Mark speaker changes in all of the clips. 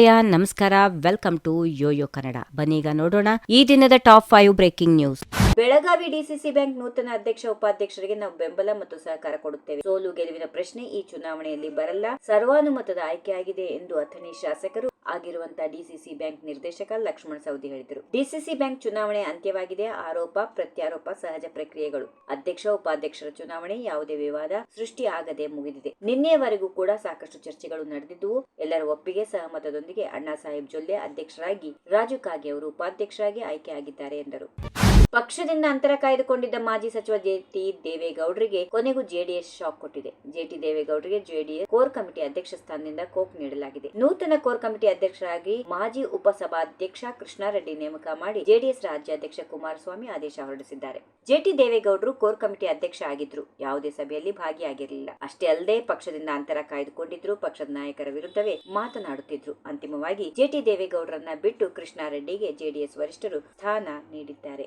Speaker 1: ನಮಸ್ಕಾರ welcome to Yoyo Kannada ಬನ್ನೀಗ ನೋಡೋಣ ಈ ದಿನದ top five breaking news Belagavi DCC bank ನೂತನ ಅಧ್ಯಕ್ಷ, ಉಪಾಧ್ಯಕ್ಷರಿಗೆ ನಾವು ಬೆಂಬಲ ಮತ್ತು ಸಹಕಾರ ಕೊಡುತ್ತೇವೆ. ಸೋಲು ಗೆಲುವಿನ ಪ್ರಶ್ನೆ ಈ ಚುನಾವಣೆಯಲ್ಲಿ ಬರಲ್ಲ. ಸರ್ವಾನುಮತದ ಆಯ್ಕೆಯಾಗಿದೆ ಎಂದು ಅಥಣಿ ಶಾಸಕರು ಆಗಿರುವಂತಹ ಡಿಸಿಸಿ ಬ್ಯಾಂಕ್ ನಿರ್ದೇಶಕ ಲಕ್ಷ್ಮಣ ಸೌದಿ ಹೇಳಿದರು. ಡಿಸಿಸಿ ಬ್ಯಾಂಕ್ ಚುನಾವಣೆ ಅಂತ್ಯವಾಗಿದೆ. ಆರೋಪ, ಪ್ರತ್ಯಾರೋಪ, ಸಹಜ ಪ್ರಕ್ರಿಯೆಗಳು. ಅಧ್ಯಕ್ಷ, ಉಪಾಧ್ಯಕ್ಷರ ಚುನಾವಣೆ ಯಾವುದೇ ವಿವಾದ ಸೃಷ್ಟಿ ಆಗದೆ ಮುಗಿದಿದೆ. ನಿನ್ನೆಯವರೆಗೂ ಕೂಡ ಸಾಕಷ್ಟು ಚರ್ಚೆಗಳು ನಡೆದಿದ್ದವು. ಎಲ್ಲರ ಒಪ್ಪಿಗೆ, ಸಹಮತದೊಂದಿಗೆ ಅಣ್ಣಾ ಸಾಹೇಬ್ ಜೊಲ್ಲೆ ಅಧ್ಯಕ್ಷರಾಗಿ, ರಾಜು ಕಾಗೆ ಅವರು ಉಪಾಧ್ಯಕ್ಷರಾಗಿ ಆಯ್ಕೆಯಾಗಿದ್ದಾರೆ ಎಂದರು. ಪಕ್ಷದಿಂದ ಅಂತರ ಕಾಯ್ದುಕೊಂಡಿದ್ದ ಮಾಜಿ ಸಚಿವ ಜೆಟಿ ದೇವೇಗೌಡರಿಗೆ ಕೊನೆಗೂ ಜೆಡಿಎಸ್ ಶಾಕ್ ಕೊಟ್ಟಿದೆ. ಜೆಟಿ ದೇವೇಗೌಡರಿಗೆ ಜೆಡಿಎಸ್ ಕೋರ್ ಕಮಿಟಿ ಅಧ್ಯಕ್ಷ ಸ್ಥಾನದಿಂದ ಕೋಕ್ ನೀಡಲಾಗಿದೆ. ನೂತನ ಕೋರ್ ಕಮಿಟಿ ಅಧ್ಯಕ್ಷರಾಗಿ ಮಾಜಿ ಉಪಸಭಾಧ್ಯಕ್ಷ ಕೃಷ್ಣಾರೆಡ್ಡಿ ನೇಮಕ ಮಾಡಿ ಜೆಡಿಎಸ್ ರಾಜ್ಯಾಧ್ಯಕ್ಷ ಕುಮಾರಸ್ವಾಮಿ ಆದೇಶ ಹೊರಡಿಸಿದ್ದಾರೆ. ಜೆಟಿ ದೇವೇಗೌಡರು ಕೋರ್ ಕಮಿಟಿ ಅಧ್ಯಕ್ಷ ಆಗಿದ್ರು. ಯಾವುದೇ ಸಭೆಯಲ್ಲಿ ಭಾಗಿಯಾಗಿರಲಿಲ್ಲ. ಅಷ್ಟೇ ಅಲ್ಲದೆ ಪಕ್ಷದಿಂದ ಅಂತರ ಕಾಯ್ದುಕೊಂಡಿದ್ರು. ಪಕ್ಷದ ನಾಯಕರ ವಿರುದ್ಧವೇ ಮಾತನಾಡುತ್ತಿದ್ರು. ಅಂತಿಮವಾಗಿ ಜೆಟಿ ದೇವೇಗೌಡರನ್ನ ಬಿಟ್ಟು ಕೃಷ್ಣಾರೆಡ್ಡಿಗೆ ಜೆಡಿಎಸ್ ವರಿಷ್ಠರು ಸ್ಥಾನ ನೀಡಿದ್ದಾರೆ.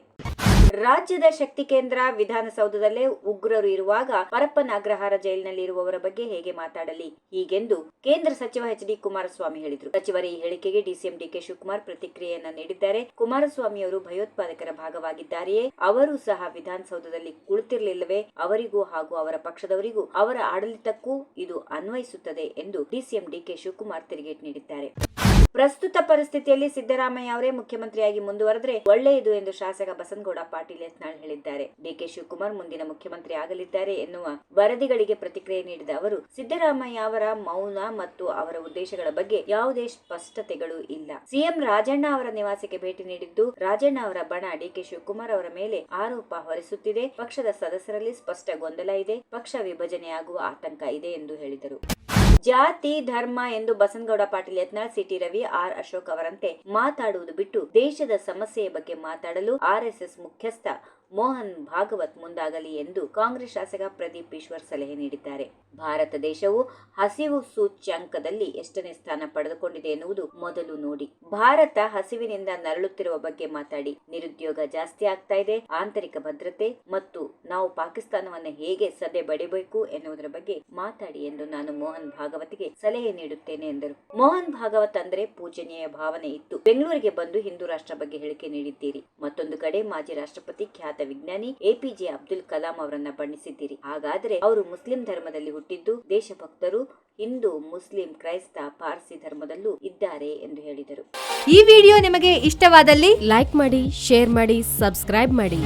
Speaker 1: ರಾಜ್ಯದ ಶಕ್ತಿ ಕೇಂದ್ರ ವಿಧಾನಸೌಧದಲ್ಲೇ ಉಗ್ರರು ಇರುವಾಗ ಪರಪ್ಪನ ಅಗ್ರಹಾರ ಜೈಲಿನಲ್ಲಿ ಇರುವವರ ಬಗ್ಗೆ ಹೇಗೆ ಮಾತಾಡಲಿ? ಹೀಗೆಂದು ಕೇಂದ್ರ ಸಚಿವ ಎಚ್ ಡಿ ಕುಮಾರಸ್ವಾಮಿ ಹೇಳಿದರು. ಸಚಿವರ ಈ ಹೇಳಿಕೆಗೆ ಡಿಸಿಎಂ ಡಿಕೆ ಶಿವಕುಮಾರ್ ಪ್ರತಿಕ್ರಿಯೆಯನ್ನ ನೀಡಿದ್ದಾರೆ. ಕುಮಾರಸ್ವಾಮಿಯವರು ಭಯೋತ್ಪಾದಕರ ಭಾಗವಾಗಿದ್ದಾರೆಯೇ? ಅವರು ಸಹ ವಿಧಾನಸೌಧದಲ್ಲಿ ಕುಳಿತಿರಲಿಲ್ಲವೇ? ಅವರಿಗೂ ಹಾಗೂ ಅವರ ಪಕ್ಷದವರಿಗೂ ಅವರ ಆಡಳಿತಕ್ಕೂ ಇದು ಅನ್ವಯಿಸುತ್ತದೆ ಎಂದು ಡಿಸಿಎಂ ಡಿಕೆ ಶಿವಕುಮಾರ್ ತಿರುಗೇಟು ನೀಡಿದ್ದಾರೆ. ಪ್ರಸ್ತುತ ಪರಿಸ್ಥಿತಿಯಲ್ಲಿ ಸಿದ್ದರಾಮಯ್ಯ ಅವರೇ ಮುಖ್ಯಮಂತ್ರಿಯಾಗಿ ಮುಂದುವರೆದ್ರೆ ಒಳ್ಳೆಯದು ಎಂದು ಶಾಸಕ ಬಸನಗೌಡ ಪಾಟೀಲ್ ಯತ್ನಾಳ್ ಹೇಳಿದ್ದಾರೆ. ಡಿಕೆ ಶಿವಕುಮಾರ್ ಮುಂದಿನ ಮುಖ್ಯಮಂತ್ರಿ ಆಗಲಿದ್ದಾರೆ ಎನ್ನುವ ವರದಿಗಳಿಗೆ ಪ್ರತಿಕ್ರಿಯೆ ನೀಡಿದ ಅವರು, ಸಿದ್ದರಾಮಯ್ಯ ಅವರ ಮೌನ ಮತ್ತು ಅವರ ಉದ್ದೇಶಗಳ ಬಗ್ಗೆ ಯಾವುದೇ ಸ್ಪಷ್ಟತೆಗಳು ಇಲ್ಲ. ಸಿಎಂ ರಾಜಣ್ಣ ಅವರ ನಿವಾಸಕ್ಕೆ ಭೇಟಿ ನೀಡಿದ್ದು, ರಾಜಣ್ಣ ಅವರ ಬಣ ಡಿಕೆ ಶಿವಕುಮಾರ್ ಅವರ ಮೇಲೆ ಆರೋಪ ಹೊರಿಸುತ್ತಿದೆ. ಪಕ್ಷದ ಸದಸ್ಯರಲ್ಲಿ ಸ್ಪಷ್ಟ ಗೊಂದಲ ಇದೆ. ಪಕ್ಷ ವಿಭಜನೆಯಾಗುವ ಆತಂಕ ಇದೆ ಎಂದು ಹೇಳಿದರು. ಜಾತಿ, ಧರ್ಮ ಎಂದು ಬಸನಗೌಡ ಪಾಟೀಲ್, ಯತ್ನಾಳ್, ಸಿಟಿ ರವಿ, ಆರ್ ಅಶೋಕ್ ಅವರಂತೆ ಮಾತಾಡುವುದು ಬಿಟ್ಟು ದೇಶದ ಸಮಸ್ಯೆಯ ಬಗ್ಗೆ ಮಾತಾಡಲು ಆರ್ಎಸ್ಎಸ್ ಮುಖ್ಯಸ್ಥ ಮೋಹನ್ ಭಾಗವತ್ ಮುಂದಾಗಲಿ ಎಂದು ಕಾಂಗ್ರೆಸ್ ಶಾಸಕ ಪ್ರದೀಪ್ ಈಶ್ವರ್ ಸಲಹೆ ನೀಡಿದ್ದಾರೆ. ಭಾರತ ದೇಶವು ಹಸಿವು ಸೂಚ್ಯಂಕದಲ್ಲಿ ಎಷ್ಟನೇ ಸ್ಥಾನ ಪಡೆದುಕೊಂಡಿದೆ ಎನ್ನುವುದು ಮೊದಲು ನೋಡಿ. ಭಾರತ ಹಸಿವಿನಿಂದ ನರಳುತ್ತಿರುವ ಬಗ್ಗೆ ಮಾತಾಡಿ. ನಿರುದ್ಯೋಗ ಜಾಸ್ತಿ ಆಗ್ತಾ ಇದೆ, ಆಂತರಿಕ ಭದ್ರತೆ ಮತ್ತು ನಾವು ಪಾಕಿಸ್ತಾನವನ್ನು ಹೇಗೆ ಸದೆ ಬಡಿಬೇಕು ಎನ್ನುವುದರ ಬಗ್ಗೆ ಮಾತಾಡಿ ಎಂದು ನಾನು ಮೋಹನ್ ಭಾಗವತ್ಗೆ ಸಲಹೆ ನೀಡುತ್ತೇನೆ ಎಂದರು. ಮೋಹನ್ ಭಾಗವತ್ ಅಂದ್ರೆ ಪೂಜನೀಯ ಭಾವನೆ ಇತ್ತು. ಬೆಂಗಳೂರಿಗೆ ಬಂದು ಹಿಂದೂ ರಾಷ್ಟ್ರ ಬಗ್ಗೆ ಹೇಳಿಕೆ ನೀಡಿದ್ದೀರಿ. ಮತ್ತೊಂದು ಕಡೆ ಮಾಜಿ ರಾಷ್ಟ್ರಪತಿ ಖ್ಯಾತ ವಿಜ್ಞಾನಿ ಎಪಿಜೆ ಅಬ್ದುಲ್ ಕಲಾಂ ಅವರನ್ನ ಬಣ್ಣಿಸಿದ್ದೀರಿ. ಹಾಗಾದ್ರೆ ಅವರು ಮುಸ್ಲಿಂ ಧರ್ಮದಲ್ಲಿ ಹುಟ್ಟಿದ್ದು ದೇಶಭಕ್ತರು ಹಿಂದೂ, ಮುಸ್ಲಿಂ, ಕ್ರೈಸ್ತ, ಪಾರ್ಸಿ ಧರ್ಮದಲ್ಲೂ ಇದ್ದಾರೆ ಎಂದು ಹೇಳಿದರು.
Speaker 2: ಈ ವಿಡಿಯೋ ನಿಮಗೆ ಇಷ್ಟವಾದಲ್ಲಿ ಲೈಕ್ ಮಾಡಿ, ಶೇರ್ ಮಾಡಿ, ಸಬ್ಸ್ಕ್ರೈಬ್ ಮಾಡಿ.